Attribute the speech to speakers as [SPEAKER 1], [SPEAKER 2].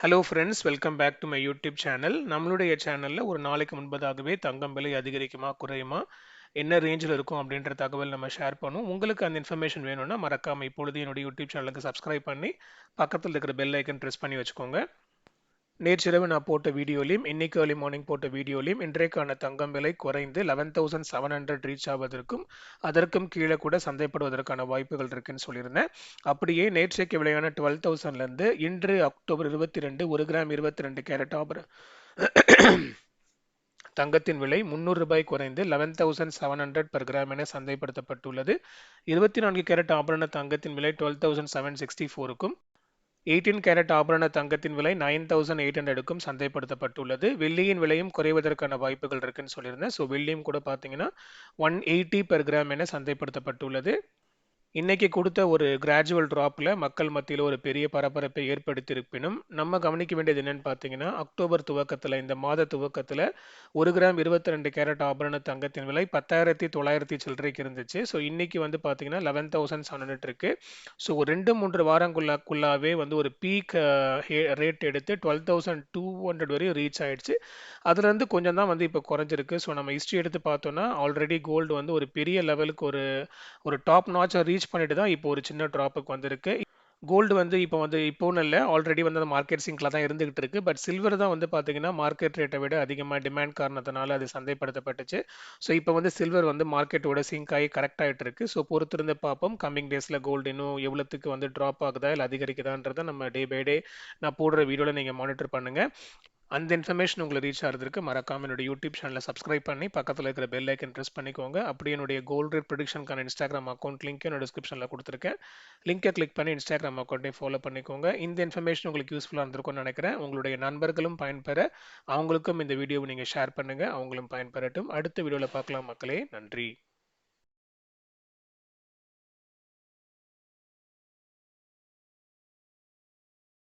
[SPEAKER 1] Hello friends welcome back to my YouTube channel நம்மளுடைய சேனலில் ஒரு நாளைக்கு முன்பதாகவே தங்கம் விலை அதிகரிக்குமா குறையுமா என்ன ரேஞ்சில் இருக்கும் அப்படின்ற தகவல் நம்ம ஷேர் பண்ணுவோம். உங்களுக்கு அந்த இன்ஃபர்மேஷன் வேணும்னா மறக்காமல் இப்பொழுது என்னுடைய யூடியூப் சேனலுக்கு சப்ஸ்கிரைப் பண்ணி பக்கத்தில் இருக்கிற பெல் ஐக்கன் ப்ரெஸ் பண்ணி வச்சுக்கோங்க. நேற்றிரவு நான் போட்ட வீடியோலையும் இன்னைக்கு ஏர்லி மார்னிங் போட்ட வீடியோலையும் இன்றைக்கான தங்கம் விலை குறைந்து eleven thousand seven hundred reach ஆவதற்கும் அதற்கும் கீழே கூட சந்தைப்படுவதற்கான வாய்ப்புகள் இருக்குன்னு சொல்லியிருந்தேன். அப்படியே நேற்றைக்கு விலையான டுவெல் தௌசண்ட்லேருந்து இன்று அக்டோபர் இருபத்தி ரெண்டு ஒரு கிராம் இருபத்தி ரெண்டு கேரட் ஆபர். தங்கத்தின் விலை முந்நூறு ரூபாய் குறைந்து eleven thousand seven hundred per gram என சந்தைப்படுத்தப்பட்டுள்ளது. இருபத்தி நான்கு கேரட் ஆபரண தங்கத்தின் விலை டுவெல் தௌசண்ட் செவன் சிக்ஸ்டி ஃபோருக்கும் எயிட்டீன் கேரட் ஆபரண தங்கத்தின் விலை நைன் தௌசண்ட் எயிட் ஹண்ட்ரடுக்கும் சந்தைப்படுத்தப்பட்டுள்ளது. வெள்ளியின் விலையும் குறைவதற்கான வாய்ப்புகள் இருக்குன்னு சொல்லியிருந்தேன். ஸோ வெள்ளியும் கூட பார்த்தீங்கன்னா ஒன் எயிட்டி பெர் கிராம் என சந்தைப்படுத்தப்பட்டுள்ளது. இன்னைக்கு கொடுத்த ஒரு கிராஜுவல் ட்ராப்பில் மக்கள் மத்தியில் ஒரு பெரிய பரபரப்பை ஏற்படுத்தியிருப்பினும் நம்ம கவனிக்க வேண்டியது என்னன்னு பார்த்தீங்கன்னா அக்டோபர் துவக்கத்தில் இந்த மாத துவக்கத்தில் ஒரு கிராம் இருபத்தி ரெண்டு கேரட் ஆபரண தங்கத்தின் விலை பத்தாயிரத்தி தொள்ளாயிரத்தி சில்லறைக்கு இருந்துச்சு. ஸோ இன்னைக்கு வந்து பார்த்தீங்கன்னா லெவன் தௌசண்ட் செவன் ஹண்ட்ரட் இருக்கு. ஸோ ஒரு ரெண்டு மூன்று வாரங்குள்ளாக்குள்ளாவே வந்து ஒரு பீக் ரேட் எடுத்து டுவெல் தௌசண்ட் டூ ஹண்ட்ரட் வரையும் ரீச் ஆயிடுச்சு. அதுலேருந்து கொஞ்சம் தான் வந்து இப்போ குறைஞ்சிருக்கு. ஸோ நம்ம ஹிஸ்ட்ரி எடுத்து பார்த்தோம்னா ஆல்ரெடி கோல்டு வந்து ஒரு பெரிய லெவலுக்கு ஒரு ஒரு டாப் நாச்சாக ரீச் பண்ணிட்டு தான் இப்போ ஒரு சின்ன ட்ராப்புக்கு வந்திருக்கு. கோல்டு வந்து இப்போ வந்து இப்போன்னு இல்லை ஆல்ரெடி வந்து அந்த மார்க்கெட் சிங்கில் தான் இருந்துகிட்டு இருக்கு. பட் சில்வர் தான் வந்து பார்த்தீங்கன்னா மார்க்கெட் ரேட்டை விட அதிகமாக டிமாண்ட் காரணத்தினால அது சந்தைப்படுத்தப்பட்டுச்சு. ஸோ இப்போ வந்து சில்வர் வந்து மார்க்கெட்டோட சிங்க் ஆகி கரெக்ட் ஆகிட்டு இருக்கு. ஸோ பொறுத்திருந்து பார்ப்போம். கம்மிங் டேஸில் கோல்டு இன்னும் எவ்வளோத்துக்கு வந்து ட்ராப் ஆகுதா இல்லை அதிகரிக்குதான்றதை நம்ம டே பை டே நான் போடுற வீடியோவில் நீங்கள் மானிட்டர் பண்ணுங்கள் அந்த இன்ஃபர்மேஷன் உங்களை ரீச் ஆகிறதுக்கு மறக்காம என்னோட யூடியூப் சேனலை சப்ஸ்கிரைப் பண்ணி பக்கத்தில் இருக்கிற பெல் ஐக்கன் ப்ரெஸ் பண்ணிக்கோங்க. அப்படியே என்னுடைய கோல்ட் ரேட் ப்ரொடிக்ஷனுக்கான இன்ஸ்டாகிராம் அக்கௌண்ட் லிங்க் என்னோட டிஸ்கிரிப்ஷனில் கொடுத்துருக்கேன். லிங்கை கிளிக் பண்ணி இன்ஸ்டாகிராம் அக்கௌண்ட்டையும் ஃபாலோ பண்ணிக்கோங்க. இந்த இன்ஃபர்மேஷன் உங்களுக்கு யூஸ்ஃபுல்லாக இருந்திருக்கும்னு நினைக்கிறேன். உங்களுடைய நண்பர்களும் பயன்பெற அவங்களுக்கும் இந்த வீடியோவை நீங்கள் ஷேர் பண்ணுங்கள் அவங்களும் பயன்பெறட்டும். அடுத்த வீடியோவில் பார்க்கலாம் மக்களே. நன்றி.